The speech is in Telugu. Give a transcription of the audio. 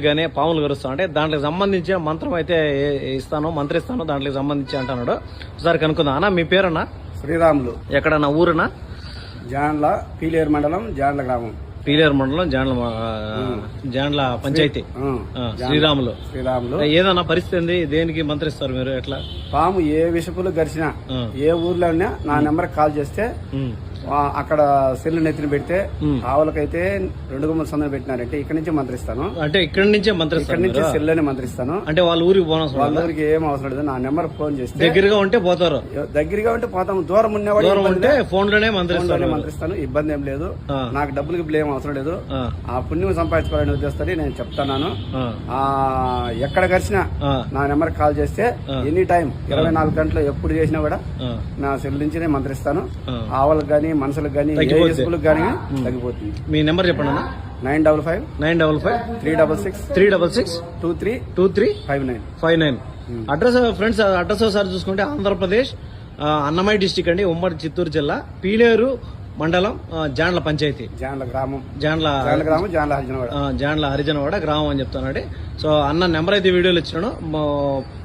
గానే పాములు కరుస్తా అంటే దాంట్లోకి సంబంధించిన మంత్రం అయితే ఇస్తాను మంత్రిస్తాను దాంట్లోకి సంబంధించి అంటున్నాడు ఒకసారి కనుక్కుందాం. అన్న మీ పేరన్నా? శ్రీరాములు. ఎక్కడ నా ఊరునా? జాన్ల పీలేరు మండలం జాన్ల గ్రామం. పీలేరు మండలం జాండ్ల జాండ్ల పంచాయతీ. శ్రీరాములు. శ్రీరాములు. ఏదన్నా పరిస్థితి ఏంది? దేనికి మంత్రిస్తారు మీరు? ఎట్లా? పాము ఏ విషపులు గరిచినా. ఏ ఊర్లో ఉన్నా నా నెంబర్ కాల్ చేస్తే అక్కడ సెల్లు నెత్తిన పెడితే. ఆవులకైతే రెండు గుమ్మల సందం పెట్టినారంటే ఇక్కడి నుంచి మంత్రిస్తాను. అంటే ఇక్కడి నుంచే మంత్రిస్తారు ఇక్కడి నుంచి? సెల్ అని మంత్రిస్తాను. అంటే వాళ్ళ ఊరికి పోనవసరం వాళ్ళ లేదా? ఊరికి ఏం అవసరం లేదు. నా నెంబర్ ఫోన్ చేస్తే దగ్గరగా ఉంటే పోతారు. దగ్గరగా ఉంటే పోతాము దూరం ఉన్నవాడు దూరం ఉంటే ఫోన్లోనే మంత్రిస్తారు మంత్రిస్తాను. ఇబ్బంది ఏం లేదు. ఆ. నాకు డబ్బులకి బ్లేమ్ అవసరం లేదు. ఆ, ఆ పుణ్యం సంపాదించుకోవాలని ఉద్దేశంతో నేను చెప్తున్నాను. ఆ, ఆ ఎక్కడ కలిసినా ఆ, నా నెంబర్ కాల్ చేస్తే ఎనీ టైం ఇరవై నాలుగు గంటలు ఎప్పుడు చేసినా కూడా ఆ, నా సెల్ నుంచినే మంత్రిస్తాను. ఆ. ఆవులకు గానీ మనుషులకు తగ్గిపోద్ది. ఇసుకలకు గానీ తగ్గిపోతుంది మీ నెంబర్ చెప్పండి అన్న. Nine double five. Nine double five. Three double six. Three double six. Two three. Two three. Five nine. Five nine. Address friends address ఒకసారి చూసుకుంటే ఆంధ్రప్రదేశ్ అన్నమయ్య డిస్టిక్ అండి ఉమ్మడి చిత్తూరు జిల్లా పీలేరు మండలం జాండ్ల పంచాయతీ. జాన్ల గ్రామం. జాండ్ల గ్రామం జాన్ల హరిజనవాడ. జాండ్ల హరిజనవాడ గ్రామం అని చెప్తానండి సో అన్న నెంబర్ అయితే వీడియోలు ఇచ్చినాను. మా-